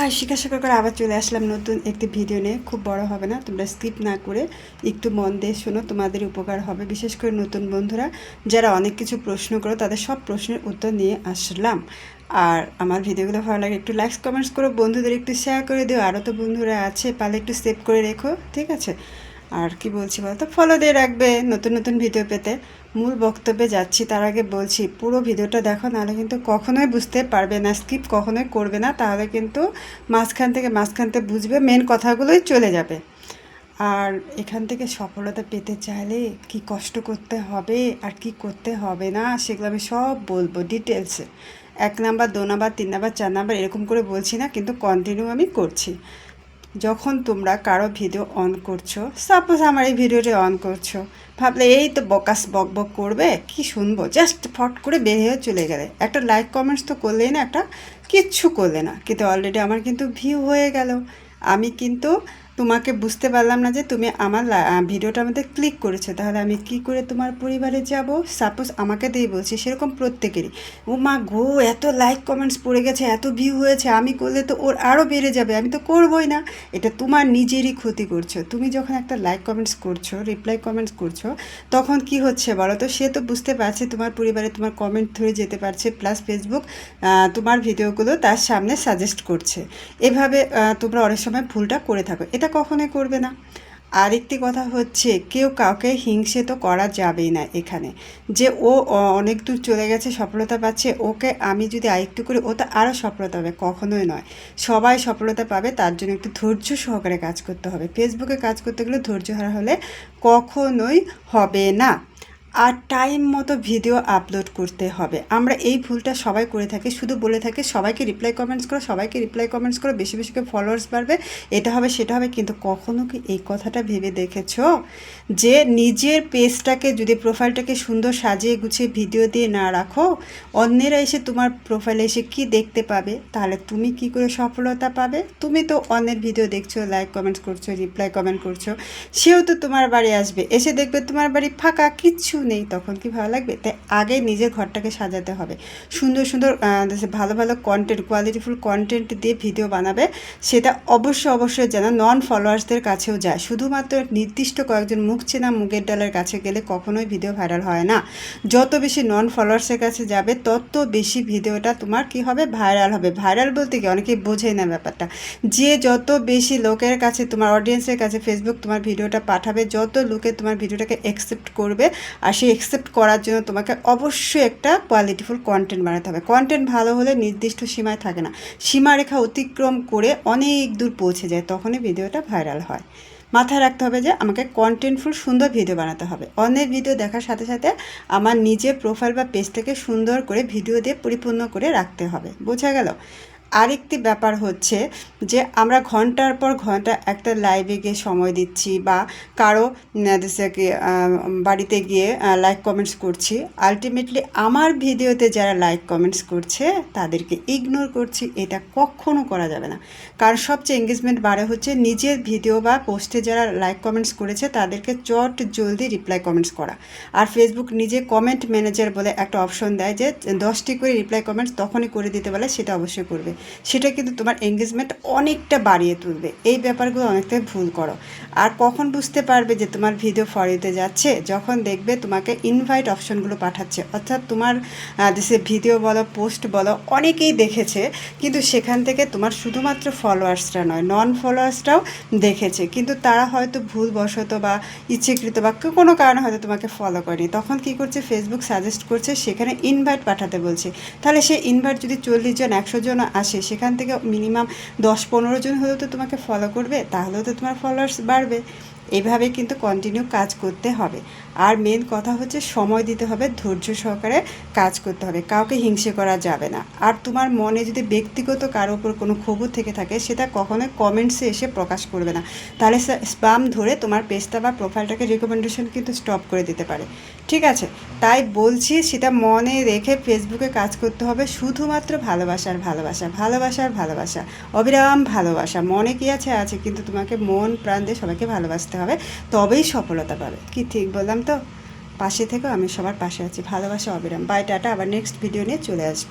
High শিক্ষাসাগর করে আবার চলে আসলাম নতুন একটি ভিডিও নিয়ে। খুব বড় হবে না, তোমরা স্কিপ না করে একটু মন দিয়ে শোনো, তোমাদের উপকার হবে। বিশেষ করে নতুন বন্ধুরা, যারা অনেক কিছু প্রশ্ন করো, তাদের সব প্রশ্নের উত্তর নিয়ে আসলাম। আর আমার ভিডিওগুলো ভালো লাগে, একটু লাইকস কমেন্টস করো, বন্ধুদের একটু শেয়ার করে দিও। আরও তো বন্ধুরা আছে পালে একটু সেভ করে রেখো, ঠিক আছে? আর কি বলছি বলতো? ফলো দিয়ে রাখবে নতুন নতুন ভিডিও পেতে। মূল বক্তব্যে যাচ্ছি, তার আগে বলছি, পুরো ভিডিওটা দেখো, নাহলে কিন্তু কখনোই বুঝতে পারবে না স্কিপ কখনোই করবে না, তাহলে কিন্তু মাঝখান থেকে মাঝখান থেকে বুঝবে মেন কথাগুলোই চলে যাবে। আর এখান থেকে সফলতা পেতে চাইলে কি কষ্ট করতে হবে আর কি করতে হবে না, সেগুলো আমি সব বলব ডিটেলসে এক নাম্বার, দু নাম্বার, তিন নাম্বার, চার নাম্বার, এরকম করে বলছি না, কিন্তু কন্টিনিউ আমি করছি। যখন তোমরা কারও ভিডিও অন করছ সাপোজ আমার এই ভিডিওটি অন করছ, ভাবলে এই তো বকাস বক বক করবে, কি শুনব? জাস্ট ফট করে বের হয়ে চলে গেলে। একটা লাইক কমেন্টস তো করলেই না, একটা কিচ্ছু করলে না। কিন্তু অলরেডি আমার কিন্তু ভিউ হয়ে গেল। আমি কিন্তু তোমাকে বুঝতে পারলাম না যে তুমি আমার ভিডিওটার মধ্যে ক্লিক করেছ। তাহলে আমি কি করে তোমার পরিবারে যাব? সাপোজ আমাকে দিয়ে বলছি, সেরকম প্রত্যেকেরই। ও মা গো, এত লাইক কমেন্টস পড়ে গেছে, এত ভিউ হয়েছে, আমি করলে তো ওর আরও বেড়ে যাবে, আমি তো করবই না। এটা তোমার নিজেরই ক্ষতি করছ। তুমি যখন একটা লাইক কমেন্টস করছ রিপ্লাই কমেন্টস করছ, তখন কি হচ্ছে বলো তো? সে তো বুঝতে পারছে তোমার পরিবারে তোমার কমেন্ট ধরে যেতে পারছে প্লাস ফেসবুক তোমার ভিডিওগুলো তার সামনে সাজেস্ট করছে। এভাবে তোমরা অনেক সময় ভুলটা করে থাকো। এটা কখনোই করবে না। আরেকটি কথা হচ্ছে, কেউ কাউকে হিংসে তো করা যাবেই না এখানে। যে ও অনেক দূর চলে গেছে, সফলতা পাচ্ছে, ওকে আমি যদি আরেকটু করি, ও তো আরও সফলতা পাবে। কখনোই নয়। সবাই সফলতা পাবে, তার জন্য একটু ধৈর্য সহকারে কাজ করতে হবে। ফেসবুকে কাজ করতে গেলে ধৈর্য হারা হলে কখনোই হবে না। আর টাইম মতো ভিডিও আপলোড করতে হবে। আমরা এই ভুলটা সবাই করে থাকি, শুধু বলে থাকি, সবাইকে রিপ্লাই কমেন্টস করো, সবাইকে রিপ্লাই কমেন্টস করো, বেশি বেশি করে ফলোয়ার্স বাড়বে, এটা হবে, সেটা হবে, কিন্তু কখনো কি এই কথাটা ভেবে দেখেছ? যে নিজের পেজটাকে যদি প্রোফাইলটাকে সুন্দর সাজিয়ে গুছিয়ে ভিডিও দিয়ে না রাখো, অন্যেরা এসে তোমার প্রোফাইলে এসে কি দেখতে পাবে? তাহলে তুমি কি করে সফলতা পাবে? তুমি তো অন্যের ভিডিও দেখছ লাইক কমেন্টস করছ রিপ্লাই কমেন্ট করছ, সেও তো তোমার বাড়ি আসবে। এসে দেখবে তোমার বাড়ি ফাঁকা, কিচ্ছু নেই, তখন কি ভালো লাগবে? তাই আগে নিজের ঘরটাকে সাজাতে হবে। সুন্দর সুন্দর ভালো ভালো কন্টেন্ট কোয়ালিটিফুল কন্টেন্ট দিয়ে ভিডিও বানাবে। সেটা অবশ্যই অবশ্যই যেন নন ফলোয়ার্সদের কাছেও যায়। শুধুমাত্র নির্দিষ্ট কয়েকজন মুখ চেনা মুগের ডালের কাছে গেলে কখনোই ভিডিও ভাইরাল হয় না। যত বেশি নন ফলোয়ার্সের কাছে যাবে, তত বেশি ভিডিওটা তোমার কি হবে? ভাইরাল হবে। ভাইরাল বলতে কি? অনেকেই বোঝেই না ব্যাপারটা। যে যত বেশি লোকের কাছে, তোমার অডিয়েন্সের কাছে ফেসবুক তোমার ভিডিওটা পাঠাবে, যত লোকে তোমার ভিডিওটাকে অ্যাকসেপ্ট করবে আর সেই অ্যাকসেপ্ট করার জন্য তোমাকে অবশ্যই একটা কোয়ালিটিফুল কন্টেন্ট বানাতে হবে। কন্টেন্ট ভালো হলে নির্দিষ্ট সীমায় থাকে না। সীমারেখা অতিক্রম করে অনেক দূর পৌঁছে যায়, তখনই ভিডিওটা ভাইরাল হয়। মাথায় রাখতে হবে যে আমাকে কন্টেন্টফুল সুন্দর ভিডিও বানাতে হবে। অন্যের ভিডিও দেখার সাথে সাথে আমার নিজের প্রোফাইল বা পেজটাকে সুন্দর করে ভিডিও দিয়ে পরিপূর্ণ করে রাখতে হবে। বোঝা গেল? আরেকটি ব্যাপার হচ্ছে যে আমরা ঘণ্টার পর ঘণ্টা একটা লাইভে গিয়ে সময় দিচ্ছি বা কারও বাড়িতে গিয়ে লাইক কমেন্টস করছি। আলটিমেটলি আমার ভিডিওতে যারা লাইক কমেন্টস করছে, তাদেরকে ইগনোর করছি। এটা কখনো করা যাবে না। কারণ সবচেয়ে এঙ্গেজমেন্ট বাড়ে হচ্ছে নিজের ভিডিও বা পোস্টে যারা লাইক কমেন্টস করেছে, তাদেরকে চট জলদি রিপ্লাই কমেন্টস করা। আর ফেসবুক নিজে কমেন্ট ম্যানেজার বলে একটা অপশন দেয় যে দশটি করে রিপ্লাই কমেন্টস তখনই করে দিতে বলে, সেটা অবশ্যই করবে। সেটা কিন্তু তোমার এঙ্গেজমেন্ট অনেকটা বাড়িয়ে তুলবে। এই ব্যাপারগুলো অনেকটাই ভুল করো। আর কখন বুঝতে পারবে যে তোমার ভিডিও ফরিতে যাচ্ছে? যখন দেখবে তোমাকে ইনভাইট অপশনগুলো পাঠাচ্ছে। অর্থাৎ তোমার দেশে ভিডিও বলো পোস্ট বলো, অনেকেই দেখেছে। কিন্তু সেখান থেকে তোমার শুধুমাত্র ফলোয়ার্সরা নয় নন ফলোয়ার্সরাও দেখেছে। কিন্তু তারা হয়তো ভুলবশত বা ইচ্ছেকৃত বা কোনো কারণে হয়তো তোমাকে ফলো করেনি। তখন কি করছে? ফেসবুক সাজেস্ট করছে, সেখানে ইনভাইট পাঠাতে বলছে। তাহলে সে ইনভাইট যদি চল্লিশ জন, একশো জন আসে সেখান থেকে মিনিমাম দশ পনেরো জন হলেও তো তোমাকে ফলো করবে, তাহলেও তো তোমার ফলোয়ার্স বাড়বে। এভাবে কিন্তু কন্টিনিউ কাজ করতে হবে। আর মেন কথা হচ্ছে সময় দিতে হবে, ধৈর্য সহকারে কাজ করতে হবে, কাউকে হিংসে করা যাবে না। আর তোমার মনে যদি ব্যক্তিগত কারও উপর কোনো খবর থেকে থাকে, সেটা কখনোই কমেন্টসে এসে প্রকাশ করবে না। তাহলে স্পাম ধরে তোমার পেজটা বা প্রোফাইলটাকে রেকমেন্ডেশন কিন্তু স্টপ করে দিতে পারে। ঠিক আছে, তাই বলছি সেটা মনে রেখে ফেসবুকে কাজ করতে হবে শুধুমাত্র ভালোবাসার ভালোবাসা ভালোবাসার ভালোবাসা, অবিরাম ভালোবাসা, মনে কি আছে আছে, কিন্তু তোমাকে মন প্রাণ দিয়ে সবাইকে ভালোবাসতে হবে, তবেই সফলতা পাবে। কি ঠিক বললাম তো? পাশে থেকে, আমি সবার পাশে আছি। ভালোবাসা, অবিরাম। বাই টাটা আবার নেক্সট ভিডিও নিয়ে চলে আসব।